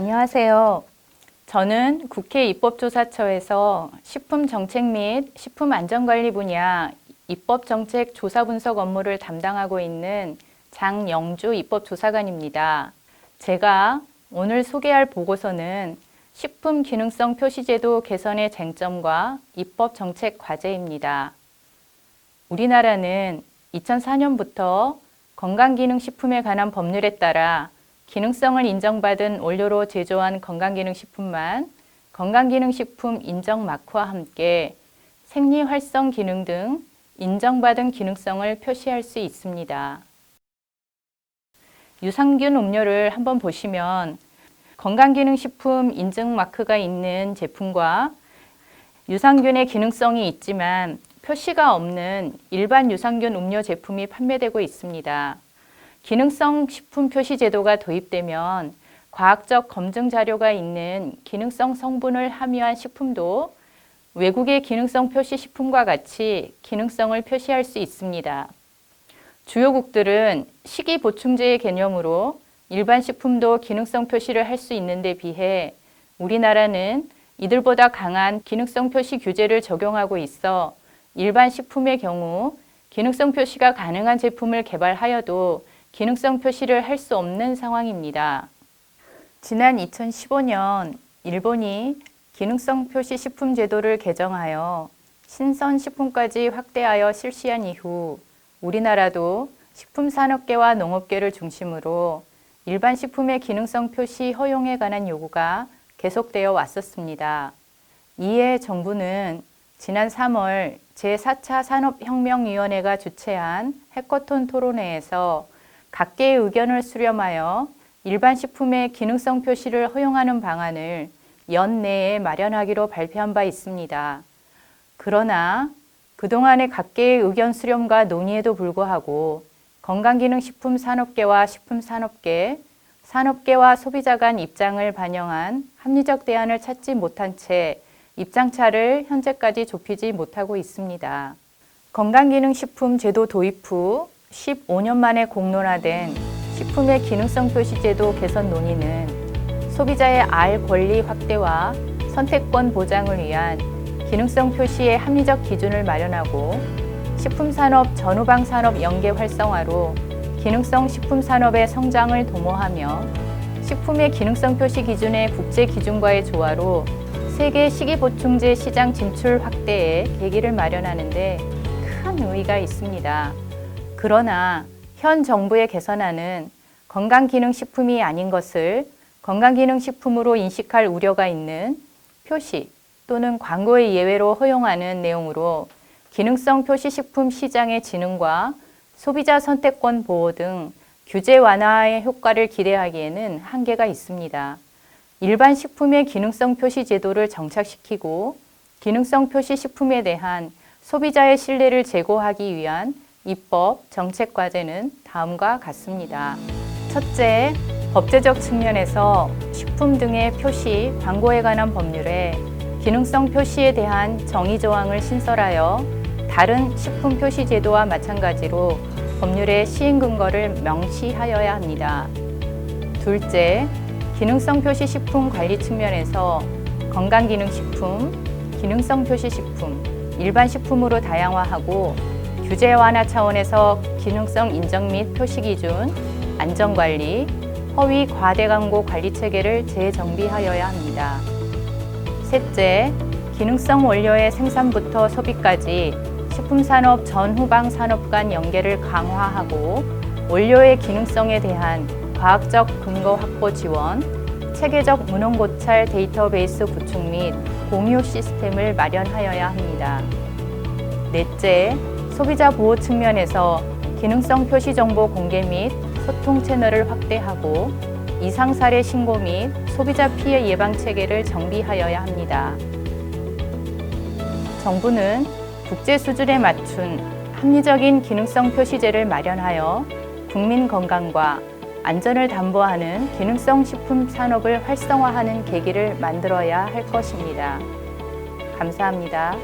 안녕하세요. 저는 국회 입법조사처에서 식품 정책 및 식품 안전관리 분야 입법 정책 조사 분석 업무를 담당하고 있는 장영주 입법조사관입니다. 제가 오늘 소개할 보고서는 식품 기능성 표시제도 개선의 쟁점과 입법 정책 과제입니다. 우리나라는 2004년부터 건강기능식품에 관한 법률에 따라 기능성을 인정받은 원료로 제조한 건강기능식품만 건강기능식품 인정 마크와 함께 생리활성 기능 등 인정받은 기능성을 표시할 수 있습니다. 유산균 음료를 한번 보시면 건강기능식품 인증 마크가 있는 제품과 유산균의 기능성이 있지만 표시가 없는 일반 유산균 음료 제품이 판매되고 있습니다. 기능성 식품 표시 제도가 도입되면 과학적 검증 자료가 있는 기능성 성분을 함유한 식품도 외국의 기능성 표시 식품과 같이 기능성을 표시할 수 있습니다. 주요국들은 식이 보충제의 개념으로 일반 식품도 기능성 표시를 할 수 있는데 비해 우리나라는 이들보다 강한 기능성 표시 규제를 적용하고 있어 일반 식품의 경우 기능성 표시가 가능한 제품을 개발하여도 기능성 표시를 할 수 없는 상황입니다. 지난 2015년 일본이 기능성 표시 식품 제도를 개정하여 신선 식품까지 확대하여 실시한 이후 우리나라도 식품 산업계와 농업계를 중심으로 일반 식품의 기능성 표시 허용에 관한 요구가 계속되어 왔었습니다. 이에 정부는 지난 3월 제4차 산업혁명위원회가 주최한 해커톤 토론회에서 각계의 의견을 수렴하여 일반 식품의 기능성 표시를 허용하는 방안을 연내에 마련하기로 발표한 바 있습니다. 그러나 그동안의 각계의 의견 수렴과 논의에도 불구하고 건강기능식품 산업계와 식품산업계, 산업계와 소비자 간 입장을 반영한 합리적 대안을 찾지 못한 채 입장차를 현재까지 좁히지 못하고 있습니다. 건강기능식품 제도 도입 후 15년 만에 공론화된 식품의 기능성 표시 제도 개선 논의는 소비자의 알 권리 확대와 선택권 보장을 위한 기능성 표시의 합리적 기준을 마련하고 식품산업 전후방 산업 연계 활성화로 기능성 식품 산업의 성장을 도모하며 식품의 기능성 표시 기준의 국제 기준과의 조화로 세계 식이보충제 시장 진출 확대에 계기를 마련하는 데 큰 의의가 있습니다. 그러나 현 정부의 개선안은 건강기능식품이 아닌 것을 건강기능식품으로 인식할 우려가 있는 표시 또는 광고의 예외로 허용하는 내용으로 기능성 표시식품 시장의 진흥과 소비자 선택권 보호 등 규제 완화의 효과를 기대하기에는 한계가 있습니다. 일반 식품의 기능성 표시 제도를 정착시키고 기능성 표시 식품에 대한 소비자의 신뢰를 제고하기 위한 입법, 정책 과제는 다음과 같습니다. 첫째, 법제적 측면에서 식품 등의 표시, 광고에 관한 법률에 기능성 표시에 대한 정의 조항을 신설하여 다른 식품 표시 제도와 마찬가지로 법률의 시행 근거를 명시하여야 합니다. 둘째, 기능성 표시 식품 관리 측면에서 건강기능식품, 기능성 표시 식품, 일반 식품으로 다양화하고 규제 완화 차원에서 기능성 인정 및 표시 기준, 안전 관리, 허위 과대 광고 관리 체계를 재정비하여야 합니다. 셋째, 기능성 원료의 생산부터 소비까지 식품산업 전후방 산업 간 연계를 강화하고 원료의 기능성에 대한 과학적 근거 확보 지원, 체계적 문헌 고찰 데이터베이스 구축 및 공유 시스템을 마련하여야 합니다. 넷째, 소비자 보호 측면에서 기능성 표시 정보 공개 및 소통 채널을 확대하고 이상 사례 신고 및 소비자 피해 예방 체계를 정비하여야 합니다. 정부는 국제 수준에 맞춘 합리적인 기능성 표시제를 마련하여 국민 건강과 안전을 담보하는 기능성 식품 산업을 활성화하는 계기를 만들어야 할 것입니다. 감사합니다.